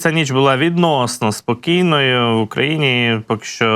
Ця ніч була відносно спокійною. В Україні поки що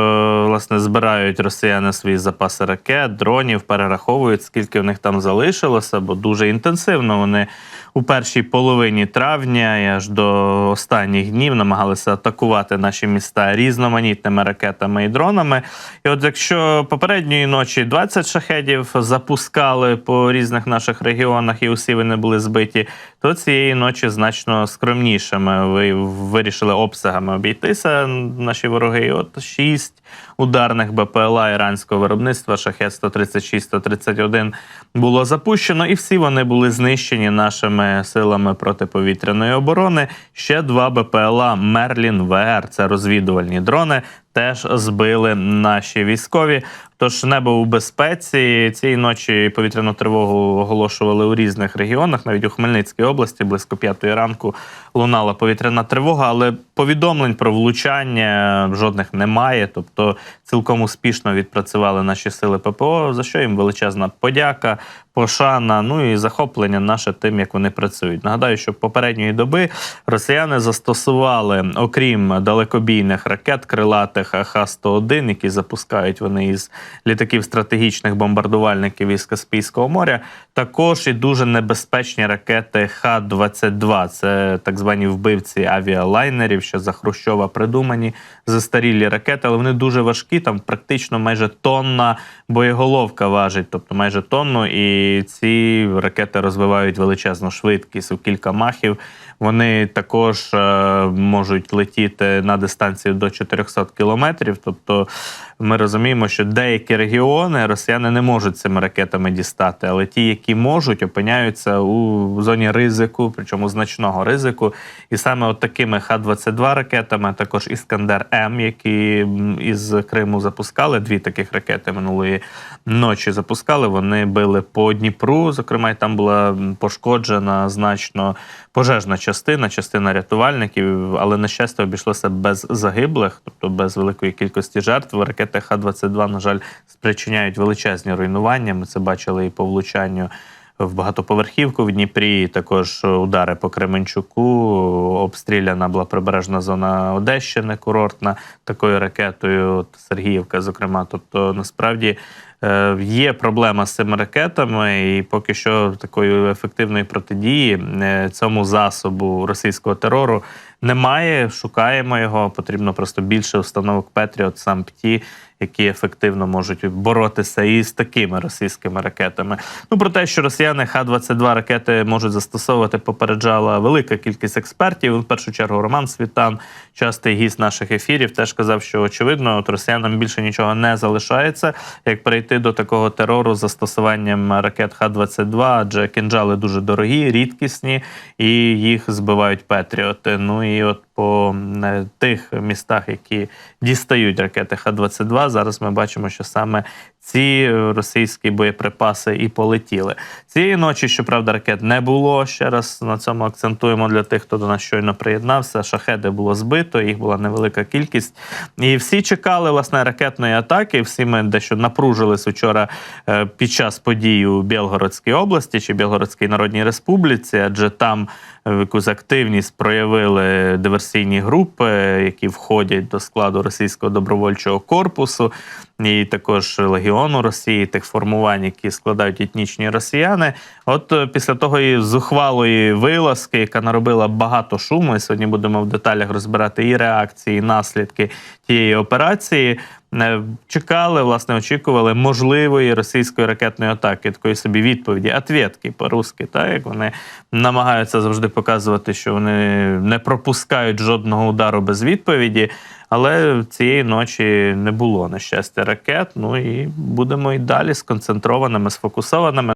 власне збирають росіяни свої запаси ракет, дронів, перераховують, скільки в них там залишилося, бо дуже інтенсивно вони у першій половині травня і аж до останніх днів намагалися атакувати наші міста різноманітними ракетами і дронами. І от якщо попередньої ночі 20 шахедів запускали по різних наших регіонах, і усі вони були збиті, то цієї ночі значно скромнішими ви вирішили обсягами обійтися наші вороги. І от шість ударних БПЛА іранського виробництва шахет 136-131 було запущено, і всі вони були знищені нашими силами протиповітряної оборони. Ще два БПЛА Мерлін ВР це розвідувальні дрони. Теж збили наші військові. Тож небо у безпеці цієї ночі повітряну тривогу оголошували у різних регіонах. Навіть у Хмельницькій області близько п'ятої ранку лунала повітряна тривога, але повідомлень про влучання жодних немає. Тобто цілком успішно відпрацювали наші сили ППО. За що їм величезна подяка, пошана, ну і захоплення наше тим, як вони працюють. Нагадаю, що попередньої доби росіяни застосували, окрім далекобійних ракет, крилатих Х-101, які запускають вони із літаків стратегічних бомбардувальників із Каспійського моря, також і дуже небезпечні ракети Х-22. Це так звані вбивці авіалайнерів, що за Хрущова придумані застарілі ракети, але вони дуже важкі. Там практично майже тонна боєголовка важить, тобто майже тонну. І ці ракети розвивають величезну швидкість у кілька махів. Вони також е, можуть летіти на дистанцію до 400 кілометрів. Тобто ми розуміємо, що деякі регіони росіяни не можуть цими ракетами дістати, але ті, які можуть, опиняються у зоні ризику, причому значного ризику. І саме от такими Х-22 ракетами, також Іскандер М, які із Криму запускали, дві таких ракети минулої ночі запускали. Вони били по Дніпру. Зокрема, там була пошкоджена значно пожежна частина, частина рятувальників, але на щастя обійшлося без загиблих, тобто без великої кількості жертв. Ракети Х-22, на жаль, спричиняють величезні руйнування. Ми це бачили і по влучанню. В багатоповерхівку в Дніпрі також удари по Кременчуку. Обстріляна була прибережна зона Одещини, курортна такою ракетою. Сергіївка, зокрема. Тобто, насправді е, є проблема з цими ракетами, і поки що такої ефективної протидії е, цьому засобу російського терору немає. Шукаємо його. Потрібно просто більше установок Петріот, сам ПТІ, які ефективно можуть боротися із такими російськими ракетами. Ну про те, що росіяни Х-22 ракети можуть застосовувати, попереджала велика кількість експертів. В першу чергу Роман Світан, частий гість наших ефірів, теж казав, що очевидно, от росіянам більше нічого не залишається, як перейти до такого терору з застосуванням ракет Х-22, адже кінжали дуже дорогі, рідкісні, і їх збивають Петріоти. Ну і от по тих містах, які дістають ракети Х-22, зараз ми бачимо, що саме ці російські боєприпаси і полетіли. Цієї ночі, щоправда, ракет не було. Ще раз на цьому акцентуємо для тих, хто до нас щойно приєднався. Шахеди було збито, їх була невелика кількість. І всі чекали власне ракетної атаки. Всі ми дещо напружились вчора е, під час подій у Білгородській області чи Білгородській Народній Республіці, адже там е, якусь активність проявили диверсійні групи, які входять до складу російського добровольчого корпусу, і також легіону Росії, тих формувань, які складають етнічні росіяни. От е, після того і зухвалої вилазки, яка наробила багато шуму, і сьогодні будемо в деталях розбирати і реакції, і наслідки тієї операції. Е, Чекали, власне, очікували можливої російської ракетної атаки, такої собі відповіді, ответки по-русски, так як вони намагаються завжди показувати, що вони не пропускають жодного удару без відповіді. Але цієї ночі не було на щастя ракет. Ну і будемо і далі сконцентрованими, сфокусованими.